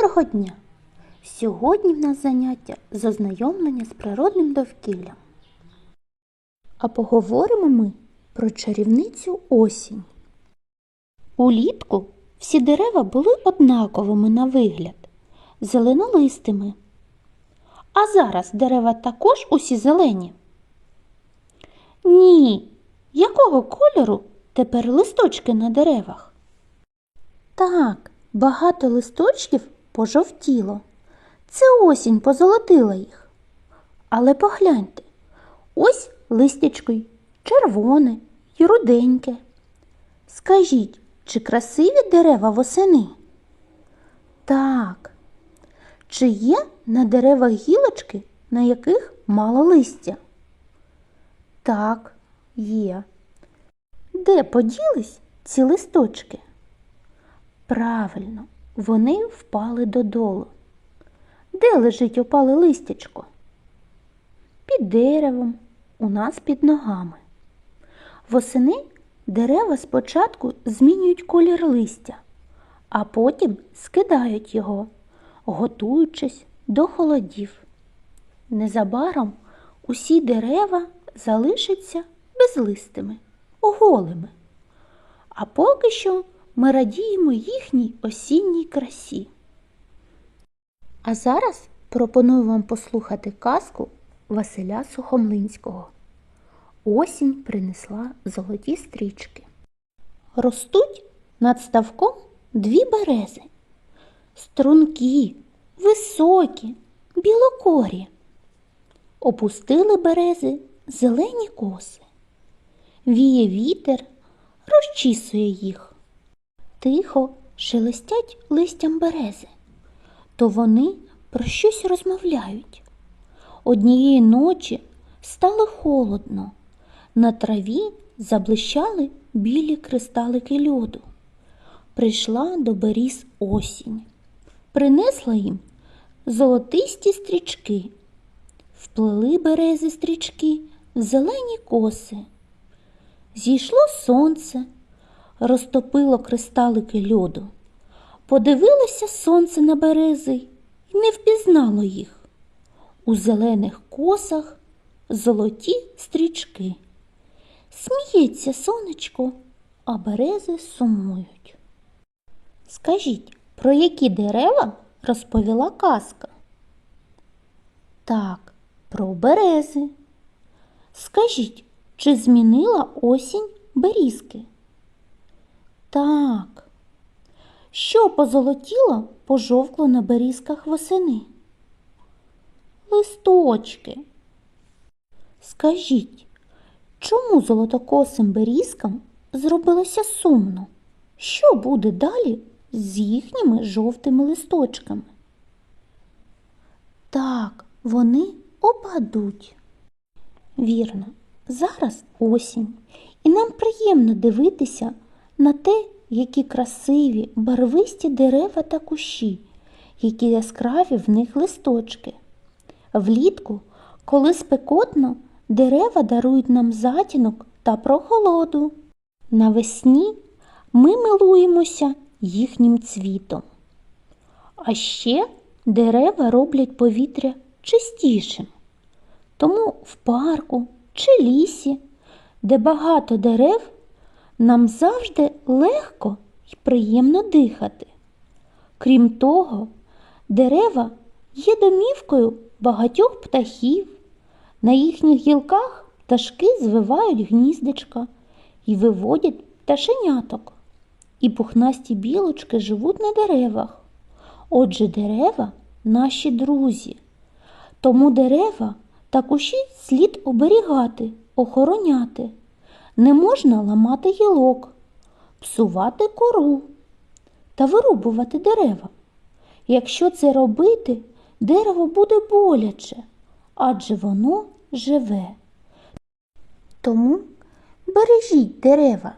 Доброго дня! Сьогодні в нас заняття з ознайомлення з природним довкіллям. А поговоримо ми про чарівницю осінь. Улітку всі дерева були однаковими на вигляд, зеленолистими. А зараз дерева також усі зелені. Ні, якого кольору тепер листочки на деревах? Так, багато листочків пожовтіло. Це осінь позолотила їх. Але погляньте, ось листячко й червоне й руденьке. Скажіть, чи красиві дерева восени? Так. Чи є на деревах гілочки, на яких мало листя? Так, є. Де поділись ці листочки? Правильно, вони впали додолу. Де лежить опале листячко? Під деревом, у нас під ногами. Восени дерева спочатку змінюють колір листя, а потім скидають його, готуючись до холодів. Незабаром усі дерева залишаться безлистими, оголими. А поки що ми радіємо їхній осінній красі. А зараз пропоную вам послухати казку Василя Сухомлинського. Осінь принесла золоті стрічки. Ростуть над ставком дві берези. Стрункі, високі, білокорі. Опустили берези зелені коси. Віє вітер, розчісує їх. Тихо шелестять листям берези, то вони про щось розмовляють. Однієї ночі стало холодно, на траві заблищали білі кристалики льоду. Прийшла до беріз осінь, принесла їм золотисті стрічки, вплели берези стрічки в зелені коси. Зійшло сонце, розтопило кристалики льоду. Подивилося сонце на берези і не впізнало їх. У зелених косах золоті стрічки. Сміється сонечко, а берези сумують. Скажіть, про які дерева розповіла казка? Так, про берези. Скажіть, чи змінила осінь берізки? Так. Що позолотіло, пожовкло на берізках восени? Листочки. Скажіть, чому золотокосим берізкам зробилося сумно? Що буде далі з їхніми жовтими листочками? Так, вони опадуть. Вірно, зараз осінь, і нам приємно дивитися на те, які красиві, барвисті дерева та кущі, які яскраві в них листочки. Влітку, коли спекотно, дерева дарують нам затінок та прохолоду. Навесні ми милуємося їхнім цвітом. А ще дерева роблять повітря чистішим. Тому в парку чи лісі, де багато дерев, нам завжди легко і приємно дихати. Крім того, дерева є домівкою багатьох птахів. На їхніх гілках пташки звивають гніздечка і виводять пташеняток. І пухнасті білочки живуть на деревах. Отже, дерева наші друзі. Тому дерева та кущі слід оберігати, охороняти. Не можна ламати гілок, псувати кору та вирубувати дерева. Якщо це робити, дерево буде боляче, адже воно живе. Тому бережіть дерева